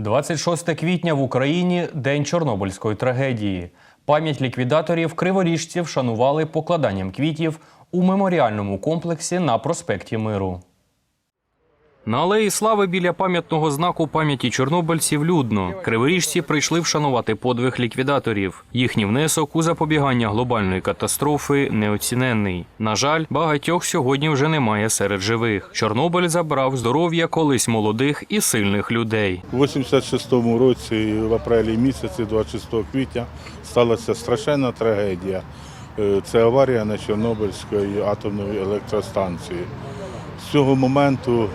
26 квітня в Україні день Чорнобильської трагедії. Пам'ять ліквідаторів криворіжців вшанували покладанням квітів у меморіальному комплексі на проспекті Миру. На алеї слави біля пам'ятного знаку пам'яті чорнобильців людно. Криворіжці прийшли вшанувати подвиг ліквідаторів. Їхній внесок у запобігання глобальної катастрофи неоціненний. На жаль, багатьох сьогодні вже немає серед живих. Чорнобиль забрав здоров'я колись молодих і сильних людей. У 86-му році, в апрелі місяці, 26 квітня, сталася страшенна трагедія. Е, Це аварія на Чорнобильської атомної електростанції. З цього моменту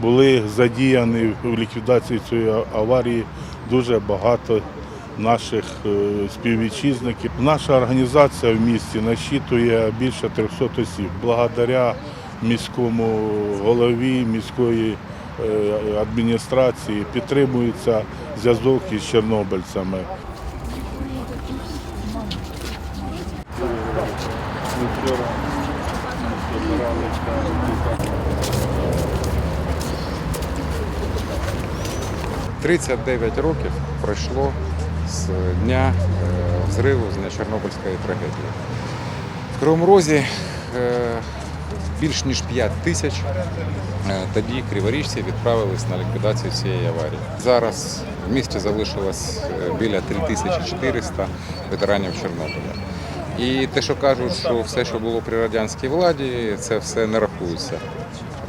були задіяні в ліквідації цієї аварії дуже багато наших е, співвітчизників. Наша організація в місті насчитує більше 300 осіб. Благодаря міському голові, міської е, адміністрації підтримується зв'язок із чорнобильцями. – 39 років пройшло з дня е, взриву, з дня Чорнобильської трагедії. В Кривому Розі е, більш ніж 5 тисяч е, тоді криворіжців відправились на ліквідацію цієї аварії. Зараз в місті залишилось біля 3400 ветеранів Чорнобиля. І те, що кажуть, що все, що було при радянській владі, це все не рахується.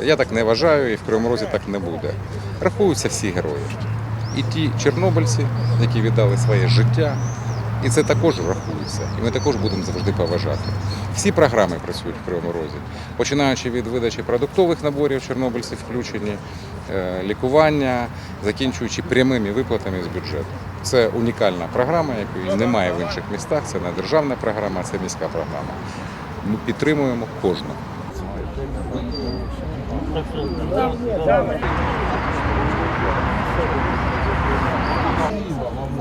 Я так не вважаю, і в Кривому Розі так не буде. Рахуються всі герої. І ті чорнобильці, які віддали своє життя, і це також рахується. І ми також будемо завжди поважати. Всі програми працюють в Кривому Розі, починаючи від видачі продуктових наборів чорнобильців включені, е, лікування, закінчуючи прямими виплатами з бюджету. Це унікальна програма, якої немає в інших містах. Це не державна програма, це міська програма. Ми підтримуємо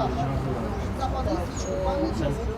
아, 쌈바도 있고